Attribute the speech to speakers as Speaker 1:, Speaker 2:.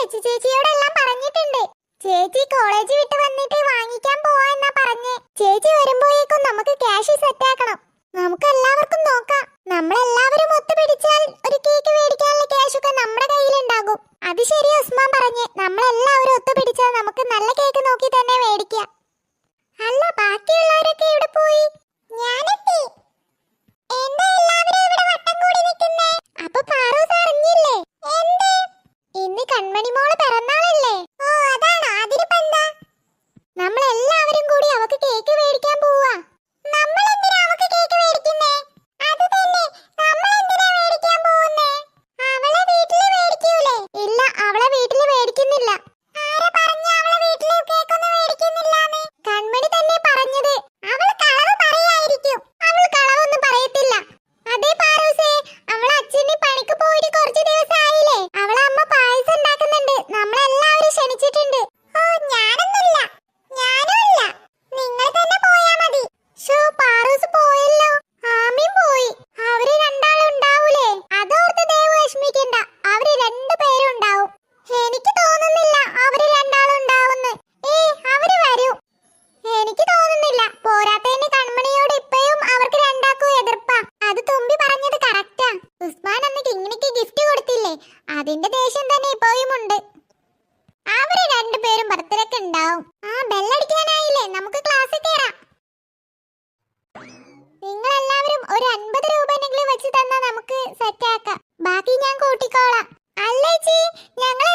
Speaker 1: ലച്ചു ചേച്ചിയോടെല്ലാം പറഞ്ഞിട്ടുണ്ട്. ചേച്ചി കോളേജ് വിട്ട് വന്നിട്ട് വാങ്ങിക്കാൻ പോവാ എന്നാ പറഞ്ഞേ. ചേച്ചി വരുമ്പോഴേക്കും നമുക്ക് ക്യാഷ് സെറ്റ് ആക്കണം. നമുക്ക് എല്ലാവർക്കും നോക്കാം. നമ്മളെല്ലാവരും ഒത്തുപിടിച്ചാൽ ഒരു കേക്ക് മേടിക്കാനുള്ള ക്യാഷ് ഒക്കെ നമ്മുടെ കയ്യിലുണ്ടാകും. അത് ശരി ഉസ്മാൻ പറഞ്ഞേ. നമ്മളെല്ലാവരും ഒത്തുപിടിച്ചാൽ നമുക്ക് നല്ല കേക്ക് നോക്കി തന്നെ മേടിക്കാം. അല്ല ബാക്കിയുള്ളവരൊക്കെ ഇവിടെ പോയി? ഞാനെത്തി. എന്താ എല്ലാവരും ഇവിടെ വട്ടം കൂടി നിൽക്കുന്നേ? അപ്പൊ எங்களை